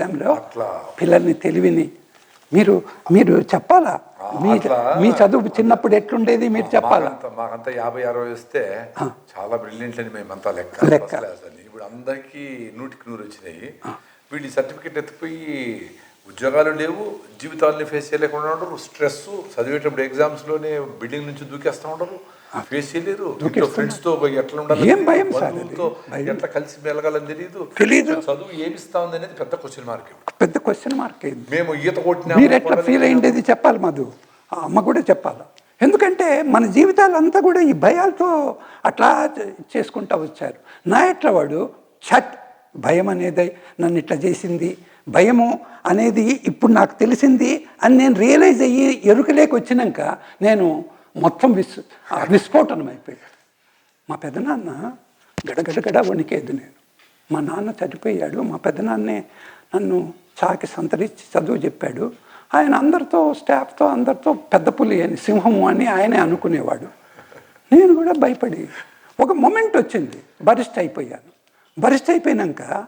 విషయంలో అట్లా. పిల్లల్ని తెలివిని మీరు మీరు చెప్పాలా? మీ. మీ చదువు చిన్నప్పుడు ఎట్లుండేది మీరు చెప్పాలా? మాకంతా యాభై అరవై వస్తే చాలా బ్రిలియంట్ అని మేమంతా లెక్క. లెక్క. ఇప్పుడు అందరికీ నూటికి నూరు వచ్చినాయి. వీళ్ళు సర్టిఫికెట్ ఎత్తిపోయి ఉద్యోగాలు లేవు జీవితాలని ఫేస్ చేయలేకుండా ఉండరు స్ట్రెస్ చదివేటప్పుడు ఎగ్జామ్స్లోనే బిల్డింగ్ నుంచి దూకేస్తా ఉండరు. ఫేస్ చేయలేరు ఇంట్లో ఫ్రెండ్స్తో పోయి ఎట్లా ఉండాలి? ఏం భయం ఎట్లా కలిసి మెలగాలని తెలియదు తెలీదు. చదువు ఏమిస్తా ఉంది అనేది పెద్ద క్వశ్చన్ మార్క్ పెద్ద క్వశ్చన్ మార్క్ మేము ఈత కొట్టినా మీరు ఎట్లా ఫీల్ అయ్యిండేది చెప్పాలి మధు. ఆ అమ్మ కూడా చెప్పాలి. ఎందుకంటే మన జీవితాలంతా కూడా ఈ భయాలతో అట్లా చేసుకుంటా వచ్చారు. నా ఎట్లా వాడు చట్ భయం అనేది నన్ను ఇట్లా చేసింది. భయము అనేది ఇప్పుడు నాకు తెలిసింది అని నేను రియలైజ్ అయ్యి ఎరుకలేక వచ్చినాక నేను మొత్తం విస్ విస్ఫోటనం అయిపోయాడు. మా పెదనాన్న గడగడగడ వణికేది నేను. మా నాన్న చనిపోయాడు మా పెదనాన్నే నన్ను చాకి సంతరించి చదువు చెప్పాడు. ఆయన అందరితో స్టాఫ్తో అందరితో పెద్ద పులి అని సింహము అని ఆయనే అనుకునేవాడు. నేను కూడా భయపడి ఒక మొమెంట్ వచ్చింది. బరిస్ట్ అయిపోయాను. బరిస్ట్ అయిపోయినాక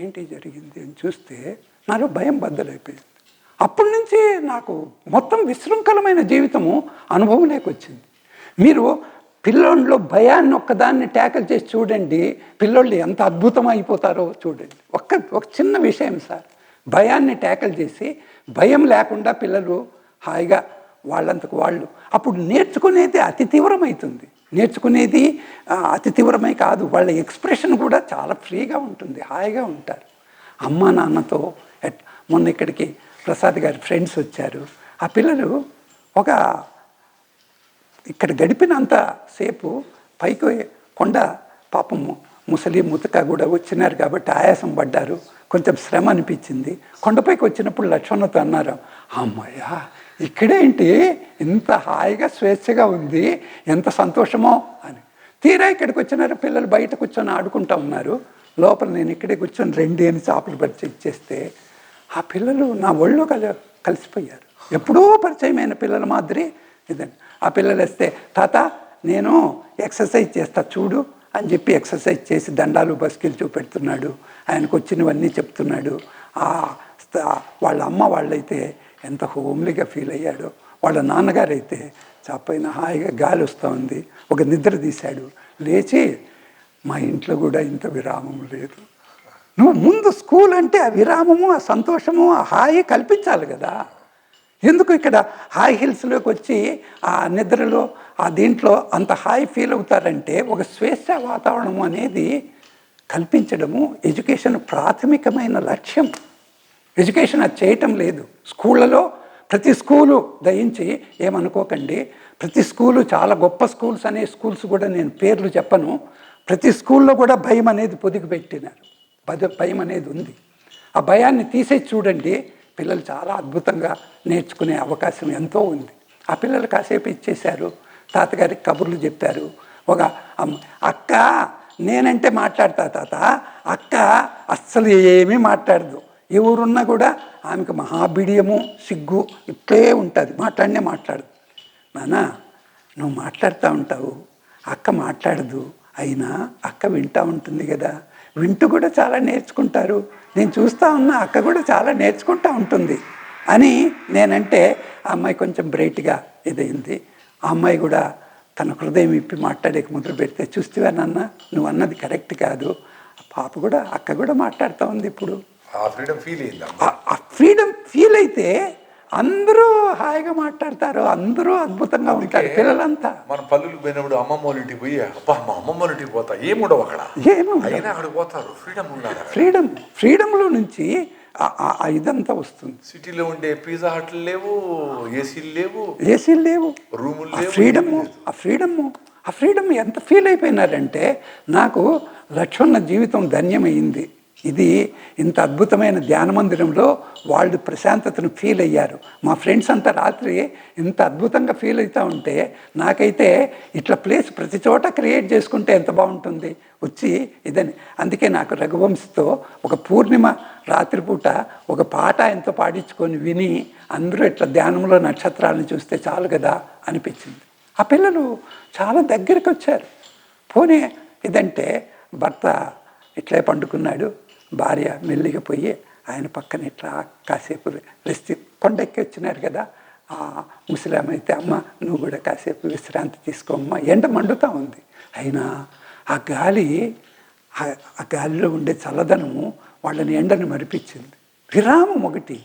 ఏంటి జరిగింది అని చూస్తే నాలో భయం బద్దలైపోయింది. అప్పటి నుంచి నాకు మొత్తం విశృంఖలమైన జీవితము అనుభవంలోకి వచ్చింది. మీరు పిల్లోళ్ళలో భయాన్ని ఒక్కదాన్ని ట్యాకిల్ చేసి చూడండి పిల్లోళ్ళు ఎంత అద్భుతం అయిపోతారో చూడండి. ఒక్క ఒక చిన్న విషయం సార్. భయాన్ని ట్యాకిల్ చేసి భయం లేకుండా పిల్లలు హాయిగా వాళ్ళంతకు వాళ్ళు. అప్పుడు నేర్చుకునేది అతి తీవ్రమవుతుంది నేర్చుకునేది అతి తీవ్రమై కాదు. వాళ్ళ ఎక్స్ప్రెషన్ కూడా చాలా ఫ్రీగా ఉంటుంది హాయిగా ఉంటారు. అమ్మ నాన్నతో మొన్న ఇక్కడికి ప్రసాద్ గారి ఫ్రెండ్స్ వచ్చారు. ఆ పిల్లలు ఒక ఇక్కడ గడిపినంత సేపు పైకి కొండ పాపము ముసలి ముతక కూడా వచ్చినారు కాబట్టి ఆయాసం పడ్డారు. కొంచెం శ్రమ అనిపించింది. కొండపైకి వచ్చినప్పుడు లక్ష్మణతో అన్నారు అమ్మయ్యా ఇక్కడేంటి ఇంత హాయిగా స్వేచ్ఛగా ఉంది. ఎంత సంతోషమో అని. తీరా ఇక్కడికి వచ్చినారు. పిల్లలు బయట కూర్చొని ఆడుకుంటా ఉన్నారు. లోపల నేను ఇక్కడే కూర్చొని రెండు అని చేపలు పరిచయం ఇచ్చేస్తే ఆ పిల్లలు నా ఒళ్ళో కలి కలిసిపోయారు. ఎప్పుడో పరిచయమైన పిల్లల మాదిరి ఇదండి. ఆ పిల్లలు వస్తే తాత నేను ఎక్సర్సైజ్ చేస్తా చూడు అని చెప్పి ఎక్సర్సైజ్ చేసి దండాలు బస్కిలు చూపెడుతున్నాడు. ఆయనకు వచ్చినవన్నీ చెప్తున్నాడు. ఆ వాళ్ళ అమ్మ వాళ్ళైతే ఎంత హోమ్లీగా ఫీల్ అయ్యాడో. వాళ్ళ నాన్నగారు అయితే హాయిగా గాలి వస్తూ ఉంది. ఒక నిద్ర తీశాడు. లేచి మా ఇంట్లో కూడా ఇంత విరామం లేదు. నువ్వు ముందు స్కూల్ అంటే ఆ విరామము ఆ సంతోషము ఆ హాయి కల్పించాలి కదా. ఎందుకు ఇక్కడ హాయ్ హిల్స్లోకి వచ్చి ఆ నిద్రలో ఆ దీంట్లో అంత హాయి ఫీల్ అవుతారంటే ఒక స్వేచ్ఛ వాతావరణం అనేది కల్పించడము ఎడ్యుకేషన్ ప్రాథమికమైన లక్ష్యం. ఎడ్యుకేషన్ అది చేయటం లేదు. స్కూళ్ళలో ప్రతి స్కూలు దయించి ఏమనుకోకండి. ప్రతి స్కూలు చాలా గొప్ప స్కూల్స్ అనే స్కూల్స్ కూడా నేను పేర్లు చెప్పను. ప్రతి స్కూల్లో కూడా భయం అనేది పొదిగి పెట్టినారు భయ భయం అనేది ఉంది. ఆ భయాన్ని తీసే చూడండి పిల్లలు చాలా అద్భుతంగా నేర్చుకునే అవకాశం ఎంతో ఉంది. ఆ పిల్లలు కాసేపు ఇచ్చేశారు తాతగారికి కబుర్లు చెప్పారు. ఒక అక్క నేనంటే మాట్లాడతా తాత అక్క అస్సలు ఏమీ మాట్లాడదు. ఎవరున్నా కూడా ఆమెకు మహాబిడియము సిగ్గు ఇట్లే ఉంటుంది. మాట్లాడినే మాట్లాడదు. నానా నువ్వు మాట్లాడుతూ ఉంటావు. అక్క మాట్లాడదు. అయినా అక్క వింటూ ఉంటుంది కదా. వింటూ కూడా చాలా నేర్చుకుంటారు. నేను చూస్తూ ఉన్నా అక్క కూడా చాలా నేర్చుకుంటూ ఉంటుంది. అని నేనంటే ఆ అమ్మాయి కొంచెం బ్రైట్గా ఇదైంది ఆ అమ్మాయి కూడా తన హృదయం ఇప్పి మాట్లాడేకి మొదలు పెడితే చూస్తేవా నాన్న నువ్వు అన్నది కరెక్ట్ కాదు. పాప కూడా అక్క కూడా మాట్లాడుతూ ఉంది ఇప్పుడు. ఆ ఫ్రీడమ్ ఫీల్ ఫ్రీడమ్ ఫీల్ అయితే అందరూ హాయిగా మాట్లాడతారు అందరూ అద్భుతంగా ఉంటారు పిల్లలంతా. మన పల్లెలకు పోయినప్పుడు అమ్మమ్మ ఇంటికి పోయి అబ్బా మా అమ్మమ్మ ఇంటికి పోతా ఏముండవు అక్కడ. అయినా అక్కడికి పోతారు ఫ్రీడమ్ ఉండాలి అక్కడ. ఫ్రీడమ్ ఫ్రీడమ్లో నుంచి ఇదంతా వస్తుంది. సిటీలో ఉండే పిజ్జా హట్లు లేవు ఏసీలు లేవు ఏసీలు లేవు. రూములు ఫ్రీడము ఆ ఫ్రీడము ఆ ఫ్రీడమ్ ఎంత ఫీల్ అయిపోయినారంటే నాకు లక్ష్మణ జీవితం ధన్యమైంది. ఇది ఇంత అద్భుతమైన ధ్యాన మందిరంలో వాళ్ళు ప్రశాంతతను ఫీల్ అయ్యారు. మా ఫ్రెండ్స్ అంతా రాత్రి ఇంత అద్భుతంగా ఫీల్ అవుతూ ఉంటే నాకైతే ఇట్లా ప్లేస్ ప్రతి చోట క్రియేట్ చేసుకుంటే ఎంత బాగుంటుంది? వచ్చి ఇదని. అందుకే నాకు రఘువంశతో ఒక పూర్ణిమ రాత్రిపూట ఒక పాట ఎంతో పాడించుకొని విని అందరూ ఇట్లా ధ్యానంలో నక్షత్రాలను చూస్తే చాలు కదా అనిపించింది. ఆ పిల్లలు చాలా దగ్గరికి వచ్చారు పోనీ ఇదంటే భర్త ఇట్లే పండుకున్నాడు. భార్య మెల్లిగా పోయి ఆయన పక్కన ఇట్లా కాసేపు రెస్ట్ కొండెక్కి వచ్చినారు కదా ఆ ముసలాం అయితే అమ్మ నువ్వు కూడా కాసేపు విశ్రాంతి తీసుకోమ్మా ఎండ మండుతూ ఉంది. అయినా ఆ గాలి ఆ- ఆ గాలిలో ఉండే చల్లదనము వాళ్ళని ఎండను మరిపించింది. విరామం ఒకటి.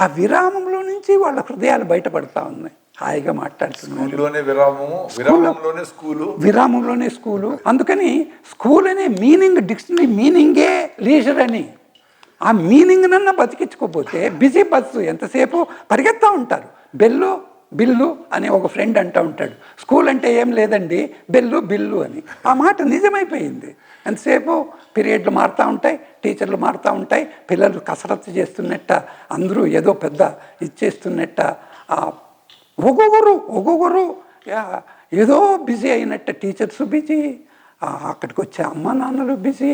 ఆ విరామంలో నుంచి వాళ్ళ హృదయాలు బయటపడతా ఉన్నాయి. హాయిగా మాట్లాడుతున్నారు. విరామము విరామంలోనే స్కూలు. విరామంలోనే స్కూలు. అందుకని స్కూల్ అనే మీనింగ్ డిక్షనరీ మీనింగే లీజర్ అని. ఆ మీనింగ్ నన్న బతికించుకోపోతే బిజీ బస్సు ఎంతసేపు పరిగెత్తా ఉంటారు. బెల్లు బిల్లు అని ఒక ఫ్రెండ్ అంటూ ఉంటాడు. స్కూల్ అంటే ఏం లేదండి బెల్లు బిల్లు అని. ఆ మాట నిజమైపోయింది. ఎంతసేపు పీరియడ్లు మారుతూ ఉంటాయి టీచర్లు మారుతూ ఉంటాయి పిల్లలు కసరత్తు చేస్తున్నట్ట అందరూ ఏదో పెద్ద ఇచ్చేస్తున్నట్ట ఆ ఒక్కొక్కరు ఒక్కొక్కరు ఏదో బిజీ అయినట్ట టీచర్స్ బిజీ అక్కడికి వచ్చే అమ్మ నాన్నలు బిజీ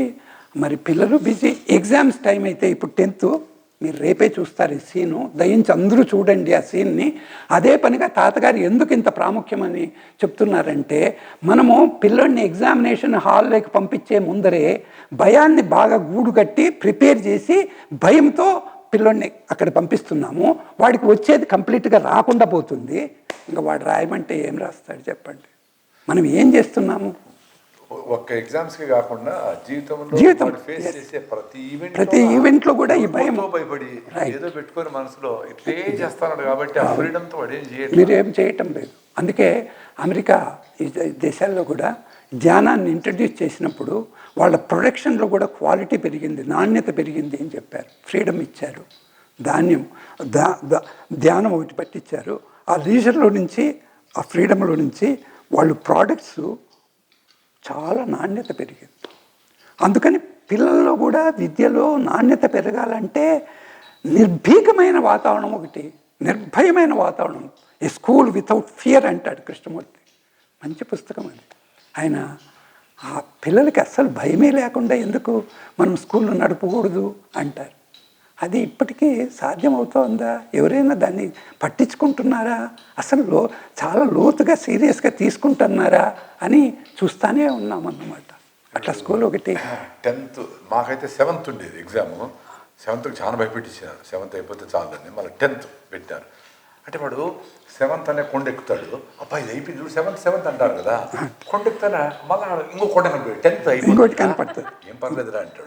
మరి పిల్లలు బిజీ ఎగ్జామ్స్ టైం అయితే ఇప్పుడు టెన్త్. మీరు రేపే చూస్తారు ఈ సీను. దయించి అందరూ చూడండి ఆ సీన్ని. అదే పనిగా తాతగారు ఎందుకు ఇంత ప్రాముఖ్యమని చెప్తున్నారంటే మనము పిల్లల్ని ఎగ్జామినేషన్ హాల్లోకి పంపించే ముందరే భయాన్ని బాగా గూడు కట్టి ప్రిపేర్ చేసి భయంతో పిల్లోడిని అక్కడ పంపిస్తున్నాము. వాడికి వచ్చేది కంప్లీట్గా రాకుండా పోతుంది. ఇంకా వాడు రాయమంటే ఏం రాస్తాడు చెప్పండి. మనం ఏం చేస్తున్నాము? ఒక్క ఎగ్జామ్స్కి కాకుండా జీవితంలో జీవితం, ఫేస్. చేసే ప్రతి ఈవెంట్ ప్రతి event లో కూడా ఈ భయం. భయపడి. ఏదో పెట్టుకొని మనసులో ఇట్లే చేస్తాడు కాబట్టి ఆ ఫ్రీడమ్తో వాడు ఏం మీరు ఏం చేయటం లేదు. అందుకే అమెరికా ఈ దేశాల్లో కూడా ధ్యానాన్ని ఇంట్రడ్యూస్ చేసినప్పుడు వాళ్ళ ప్రొడక్షన్లో కూడా క్వాలిటీ పెరిగింది నాణ్యత పెరిగింది అని చెప్పారు. ఫ్రీడమ్ ఇచ్చారు. ధాన్యం దా ధ్యానం ఒకటి పట్టించారు ఆ లీజర్లో నుంచి ఆ ఫ్రీడమ్లో నుంచి వాళ్ళు ప్రోడక్ట్స్ చాలా నాణ్యత పెరిగింది. అందుకని పిల్లల్లో కూడా విద్యలో నాణ్యత పెరగాలంటే నిర్భీకమైన వాతావరణం ఒకటి నిర్భయమైన వాతావరణం. ఏ స్కూల్ వితౌట్ ఫియర్ అంటాడు కృష్ణమూర్తి. మంచి పుస్తకం అది. ఆయన ఆ పిల్లలకి అస్సలు భయమే లేకుండా ఎందుకు మనం స్కూల్లో నడపకూడదు అంటారు. అది ఇప్పటికీ సాధ్యమవుతోందా ఎవరైనా దాన్ని పట్టించుకుంటున్నారా? అసలు లో చాలా లోతుగా సీరియస్గా తీసుకుంటున్నారా? అని చూస్తానే ఉన్నామన్నమాట అట్లా స్కూల్ ఒకటి. టెన్త్ మాకైతే సెవెంత్ ఉండేది ఎగ్జామ్. సెవెంత్కి చాలా భయపెట్టించారు సెవెంత్ అయిపోతే చాలని మళ్ళీ టెన్త్ పెట్టారు. అంటే వాడు సెవెంత్ అనే కొండ ఎక్కుతాడు. అబ్బా ఇది అయిపోయింది చూడు సెవెంత్ సెవెంత్ అంటారు కదా. కొండ ఎక్కుతారా మళ్ళీ ఇంకో కొండ కనిపించాడు టెన్త్ ఇంకోటి కనపడుతుంది. ఏం పర్లేదురా అంటాడు.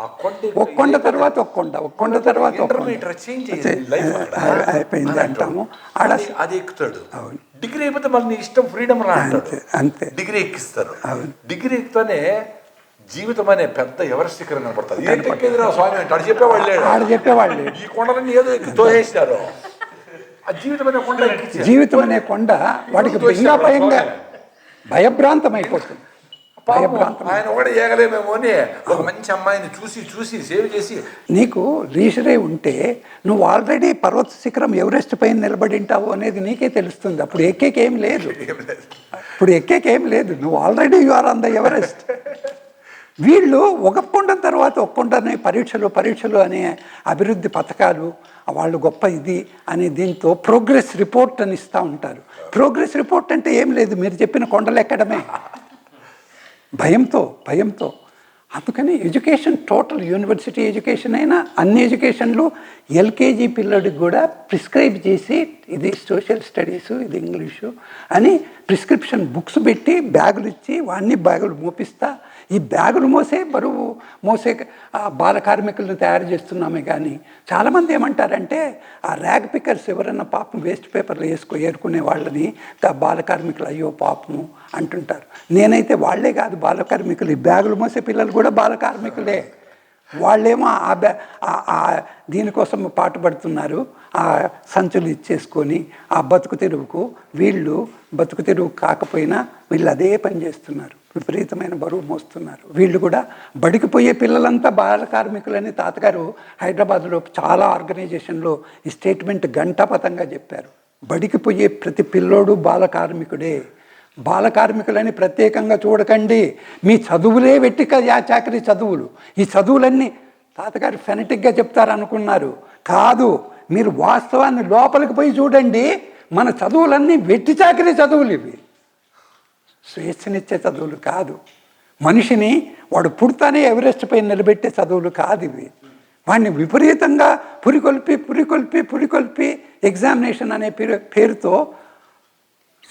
ఆ కొండ ఒక కొండ తర్వాత ఒక కొండ ఒక కొండ తర్వాత ఇంటర్మీడియట్ చేంజ్ అయిపోయింది అంటాము. అది- ఎక్కుతాడు. డిగ్రీ అయిపోతే మళ్ళీ నీ ఇష్టం ఫ్రీడమ్ రా అంతే, అంతే. డిగ్రీ ఎక్కిస్తారు. డిగ్రీ ఎక్కితేనే జీవితం అనే పెద్ద ఎవరెస్ట్ శిఖరం కనపడుతుంది. ఏం ఎక్కేదిరా స్వామి? అంటే చెప్పేవాళ్ళు చెప్పేవాళ్ళు ఈ కొండలన్నీ ఏదో తోసేసినారు ఆ జీవితం అనే కొండ వాడికి ఇంకా భయంగా భయభ్రాంతం అయిపోతుంది ఆయన కూడా ఏగలేమేమో అని ఒక మంచి అమ్మాయిని చూసి చూసి సేవ్ చేసి. నీకు లీజరే ఉంటే నువ్వు ఆల్రెడీ పర్వత శిఖరం ఎవరెస్ట్ పైన నిలబడి ఉంటావు అనేది నీకే తెలుస్తుంది. అప్పుడు ఎక్కేకేం లేదు. ఇప్పుడు ఎక్కేకేం లేదు. నువ్వు already you are on the Everest వీళ్ళు ఒక కొండ తర్వాత ఒక కొండనే పరీక్షలు పరీక్షలు అనే అభివృద్ధి పథకాలు వాళ్ళు గొప్ప ఇది అనే దీంతో ప్రోగ్రెస్ రిపోర్ట్ అని ఇస్తూ ఉంటారు. ప్రోగ్రెస్ రిపోర్ట్ అంటే ఏం లేదు మీరు చెప్పిన కొండలు ఎక్కడమే. భయంతో భయంతో. అందుకని ఎడ్యుకేషన్ టోటల్ యూనివర్సిటీ ఎడ్యుకేషన్ అయినా అన్ని ఎడ్యుకేషన్లు ఎల్కేజీ పిల్లడికి కూడా ప్రిస్క్రైబ్ చేసి ఇది సోషల్ స్టడీసు ఇది ఇంగ్లీషు అని ప్రిస్క్రిప్షన్ బుక్స్ పెట్టి బ్యాగులు ఇచ్చి వాడిని బ్యాగులు మోపిస్తా ఈ బ్యాగులు మోసే బరువు మోసే ఆ బాల కార్మికులను తయారు చేస్తున్నామే కానీ చాలామంది ఏమంటారంటే ఆ ర్యాగ్ పికర్స్ ఎవరన్నా పాపం వేస్ట్ పేపర్లు వేసుకో ఏరుకునే వాళ్ళని బాల కార్మికులు అయ్యో పాపము అంటుంటారు. నేనైతే వాళ్ళే కాదు బాల కార్మికులు ఈ బ్యాగులు మోసే పిల్లలు కూడా బాల కార్మికులే. వాళ్ళేమో ఆ బ్యా దీనికోసం పాటుపడుతున్నారు ఆ సంచులు ఇచ్చేసుకొని ఆ బతుకు తెరువుకు వీళ్ళు బతుకు తెరువు కాకపోయినా వీళ్ళు అదే పని చేస్తున్నారు. విపరీతమైన బరువు మోస్తున్నారు. వీళ్ళు కూడా బడికి పోయే పిల్లలంతా బాల కార్మికులని తాతగారు హైదరాబాద్లో చాలా ఆర్గనైజేషన్లో ఈ స్టేట్మెంట్ గంటాపతంగా చెప్పారు. బడికి పోయే ప్రతి పిల్లోడు బాల కార్మికుడే. బాల కార్మికులని ప్రత్యేకంగా చూడకండి. మీ చదువులే వెట్టి చాకరీ చదువులు. ఈ చదువులన్నీ తాతగారు ఫెనటిక్గా చెప్తారనుకున్నారు. కాదు మీరు వాస్తవాన్ని లోపలికి పోయి చూడండి. మన చదువులన్నీ వెట్టి చాకరీ చదువులు ఇవి. స్వేచ్ఛనిచ్చే చదువులు కాదు. మనిషిని వాడు పుడతానే ఎవరెస్ట్ పై నిలబెట్టే చదువులు కాదు ఇవి. వాడిని విపరీతంగా పురికొల్పి పురికొల్పి పురికొల్పి ఎగ్జామినేషన్ అనే పేరు పేరుతో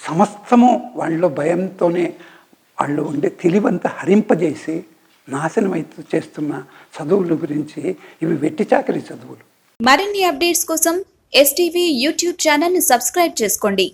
సమస్తము వాళ్ళలో భయంతోనే వాళ్ళు ఉండే తెలివంతా హరింపజేసి నాశనమైతూ చేస్తున్న చదువుల గురించి ఇవి వెట్టి చాకరి చదువులు. మరిన్ని అప్డేట్స్ కోసం ఎస్టీవీ యూట్యూబ్ ఛానల్ని సబ్స్క్రైబ్ చేసుకోండి.